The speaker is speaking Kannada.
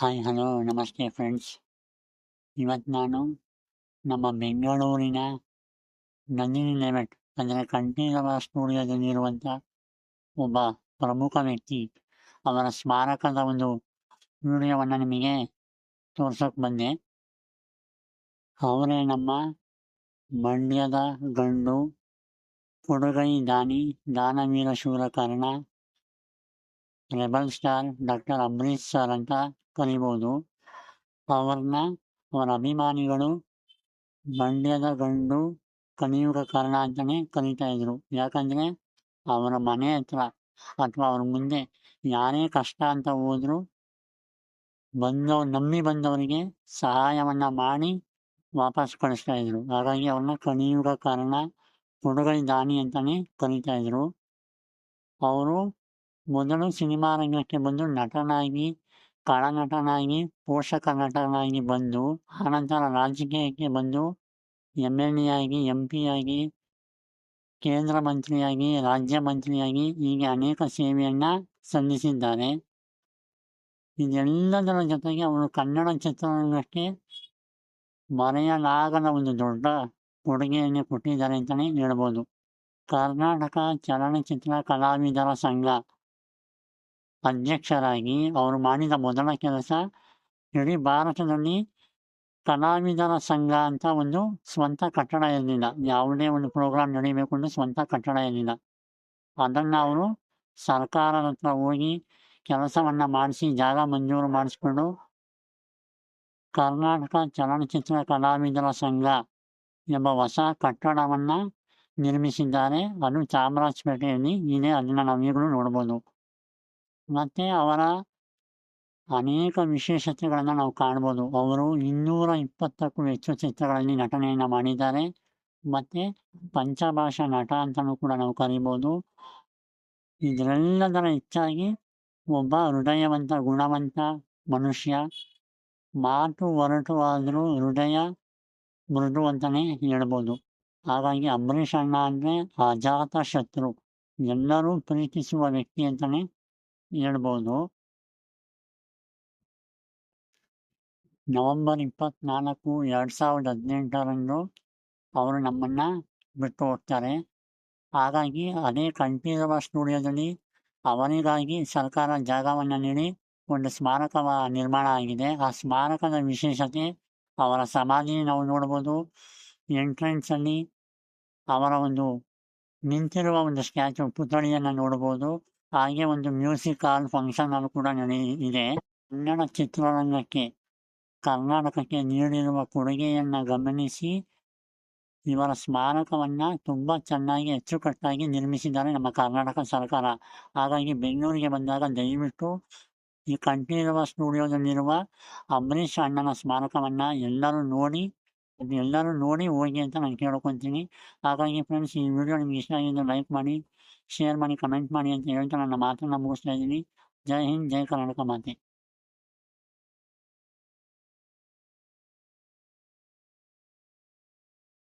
ಹಾಯ್, ಹಲೋ, ನಮಸ್ತೆ ಫ್ರೆಂಡ್ಸ್. ಇವತ್ತು ನಾನು ನಮ್ಮ ಬೆಂಗಳೂರಿನ ನಂದಿನಿ ಲೆವೆಟ್ ಅಂದರೆ ಕಂಠೀರವ ಸ್ಟುಡಿಯೋದಲ್ಲಿರುವಂಥ ಒಬ್ಬ ಪ್ರಮುಖ ವ್ಯಕ್ತಿ ಅವರ ಸ್ಮಾರಕದ ಒಂದು ವಿಡಿಯೋವನ್ನು ನಿಮಗೆ ತೋರ್ಸೋಕೆ ಬಂದೆ. ಅವರೇ ನಮ್ಮ ಮಂಡ್ಯದ ಗಂಡು ಕೊಡುಗೈ ದಾನಿ ದಾನವೀರ ಶೂರ Karna rebel star doctor Ambareesh sir ಅಂತ ಕರಿಬೋದು ಅವ್ರನ್ನ ಅವರ ಅಭಿಮಾನಿಗಳು ಮಂಡ್ಯದ ಗಂಡು ಕಲಿಯುಗ ಕಾರಣ ಅಂತಲೇ ಕರೀತಾ ಇದ್ರು ಯಾಕಂದ್ರೆ ಅವರ ಮನೆ ಹತ್ರ ಅಥವಾ ಅವ್ರ ಮುಂದೆ ಯಾರೇ ಕಷ್ಟ ಅಂತ ಹೋದ್ರು ಬಂದವ್ ನಂಬಿ ಬಂದವರಿಗೆ ಸಹಾಯವನ್ನ ಮಾಡಿ ವಾಪಸ್ ಕಳಿಸ್ತಾ ಇದ್ರು ಹಾಗಾಗಿ ಅವ್ರನ್ನ ಕಲಿಯುಗ ಕಾರಣ ಕೊಡುಗೈ ದಾನಿ ಅಂತಲೇ ಕರೀತಾ ಇದ್ರು ಅವರು ಮೊದಲು ಸಿನಿಮಾ ರಂಗಕ್ಕೆ ಬಂದು ನಟನಾಗಿ ಖಳನಟನಾಗಿ ಪೋಷಕ ನಟನಾಗಿ ಬಂದು ಆನಂತರ ರಾಜಕೀಯಕ್ಕೆ ಬಂದು ಎಂ ಎಲ್ ಎ ಆಗಿ ಎಂ ಪಿ ಆಗಿ ಕೇಂದ್ರ ಮಂತ್ರಿಯಾಗಿ ರಾಜ್ಯ ಮಂತ್ರಿಯಾಗಿ ಹೀಗೆ ಅನೇಕ ಸೇವೆಯನ್ನು ಸಲ್ಲಿಸಿದ್ದಾರೆ ಇದೆಲ್ಲದರ ಜೊತೆಗೆ ಅವರು ಕನ್ನಡ ಚಿತ್ರರಂಗಕ್ಕೆ ಮರೆಯಲಾಗದ ಒಂದು ದೊಡ್ಡ ಕೊಡುಗೆಯನ್ನು ಕೊಟ್ಟಿದ್ದಾರೆ ಅಂತಲೇ ಹೇಳ್ಬೋದು ಕರ್ನಾಟಕ ಚಲನಚಿತ್ರ ಕಲಾವಿದರ ಸಂಘ ಅಧ್ಯಕ್ಷರಾಗಿ ಅವರು ಮಾಡಿದ ಮೊದಲ ಕೆಲಸ ಇಡೀ ಭಾರತದಲ್ಲಿ ಕಲಾವಿದರ ಸಂಘ ಅಂತ ಒಂದು ಸ್ವಂತ ಕಟ್ಟಡ ಇರಲಿಲ್ಲ ಯಾವುದೇ ಒಂದು ಪ್ರೋಗ್ರಾಮ್ ನಡೀಬೇಕು ಅಂದ್ರೆ ಸ್ವಂತ ಕಟ್ಟಡ ಇರಲಿಲ್ಲ ಅದನ್ನು ಅವರು ಸರ್ಕಾರದ ಹತ್ರ ಹೋಗಿ ಕೆಲಸವನ್ನು ಮಾಡಿಸಿ ಜಾಗ ಮಂಜೂರು ಮಾಡಿಸ್ಕೊಂಡು ಕರ್ನಾಟಕ ಚಲನಚಿತ್ರ ಕಲಾವಿದರ ಸಂಘ ಎಂಬ ಹೊಸ ಕಟ್ಟಡವನ್ನು ನಿರ್ಮಿಸಿದ್ದಾರೆ ಅದು ಚಾಮರಾಜಪೇಟೆಯಲ್ಲಿ ಇದೆ ಅದನ್ನು ನಾವು ಈಗಲೂ ನೋಡ್ಬೋದು ಮತ್ತು ಅವರ ಅನೇಕ ವಿಶೇಷತೆಗಳನ್ನು ನಾವು ಕಾಣ್ಬೋದು. ಅವರು ಇನ್ನೂರ ಇಪ್ಪತ್ತಕ್ಕೂ ಹೆಚ್ಚು ಚಿತ್ರಗಳಲ್ಲಿ ನಟನೆಯನ್ನು ಮಾಡಿದ್ದಾರೆ. ಮತ್ತು ಪಂಚಭಾಷಾ ನಟ ಅಂತಲೂ ಕೂಡ ನಾವು ಕರಿಬೋದು. ಇದರೆಲ್ಲದರ ಹೆಚ್ಚಾಗಿ ಒಬ್ಬ ಹೃದಯವಂತ, ಗುಣವಂತ ಮನುಷ್ಯ, ಮಾತು ಹೊರಟು ಆದರೂ ಹೃದಯ ಮೃದು ಅಂತಲೇ ಹೇಳ್ಬೋದು. ಹಾಗಾಗಿ ಅಂಬರೀಷ್ ಅಣ್ಣ ಅಂದರೆ ಅಜಾತ ಶತ್ರು. ಎಲ್ಲರೂ ಪ್ರೀತಿಸುವ ವ್ಯಕ್ತಿ ಅಂತಲೇ ಹೇಳ್ಬೋದು. ನವೆಂಬರ್ ಇಪ್ಪತ್ನಾಲ್ಕು, ಎರಡು ಸಾವಿರದ ಹದಿನೆಂಟರಂದು ಅವರು ನಮ್ಮನ್ನು ಬಿಟ್ಟು ಹೋಗ್ತಾರೆ. ಹಾಗಾಗಿ ಅದೇ ಕಂಠೀರವ ಸ್ಟುಡಿಯೋದಲ್ಲಿ ಅವರಿಗಾಗಿ ಸರ್ಕಾರ ಜಾಗವನ್ನು ನೀಡಿ ಒಂದು ಸ್ಮಾರಕ ನಿರ್ಮಾಣ ಆಗಿದೆ. ಆ ಸ್ಮಾರಕದ ವಿಶೇಷತೆ ಅವರ ಸಮಾಧಿ ನಾವು ನೋಡ್ಬೋದು. ಎಂಟ್ರೆನ್ಸಲ್ಲಿ ಅವರ ಒಂದು ನಿಂತಿರುವ ಒಂದು ಸ್ಟ್ಯಾಚು, ಪುತ್ಥಳಿಯನ್ನು ನೋಡ್ಬೋದು. ಹಾಗೆ ಒಂದು ಮ್ಯೂಸಿಕ್ ಹಾಲ್ ಫಂಕ್ಷನ್ ಅಲ್ಲಿ ಕೂಡ ನಡೆಯಿದೆ ಕನ್ನಡ ಚಿತ್ರರಂಗಕ್ಕೆ ಕರ್ನಾಟಕಕ್ಕೆ ನೀಡಿರುವ ಕೊಡುಗೆಯನ್ನು ಗಮನಿಸಿ, ಇವರ ಸ್ಮಾರಕವನ್ನು ತುಂಬ ಚೆನ್ನಾಗಿ ಅಚ್ಚುಕಟ್ಟಾಗಿ ನಿರ್ಮಿಸಿದ್ದಾರೆ ನಮ್ಮ ಕರ್ನಾಟಕ ಸರ್ಕಾರ. ಹಾಗಾಗಿ ಬೆಂಗಳೂರಿಗೆ ಬಂದಾಗ ದಯವಿಟ್ಟು ಈ ಕಂಠೀರವ ಸ್ಟುಡಿಯೋದಲ್ಲಿರುವ ಅಂಬರೀಷ್ ಅಣ್ಣನ ಸ್ಮಾರಕವನ್ನು ಎಲ್ಲರೂ ನೋಡಿ ಎಲ್ಲರೂ ನೋಡಿ ಹೋಗಿ ಅಂತ ನಾನು ಕೇಳ್ಕೊತೀನಿ. ಹಾಗಾಗಿ ಫ್ರೆಂಡ್ಸ್ ಈ ವಿಡಿಯೋ ನಿಮ್ಗೆ ಇಷ್ಟ ಆಗಿದ್ದು ಲೈಕ್ ಮಾಡಿ ಶೇರ್ ಮಾಡಿ ಕಮೆಂಟ್ ಮಾಡಿ ಅಂತ ಹೇಳ್ತಾ ನನ್ನ ಮಾತನ್ನು ಮುಗಿಸ್ತಾ ಇದ್ದೀನಿ. ಜೈ ಹಿಂದ್, ಜೈ ಕರ್ನಾಟಕ ಮಾತೆ.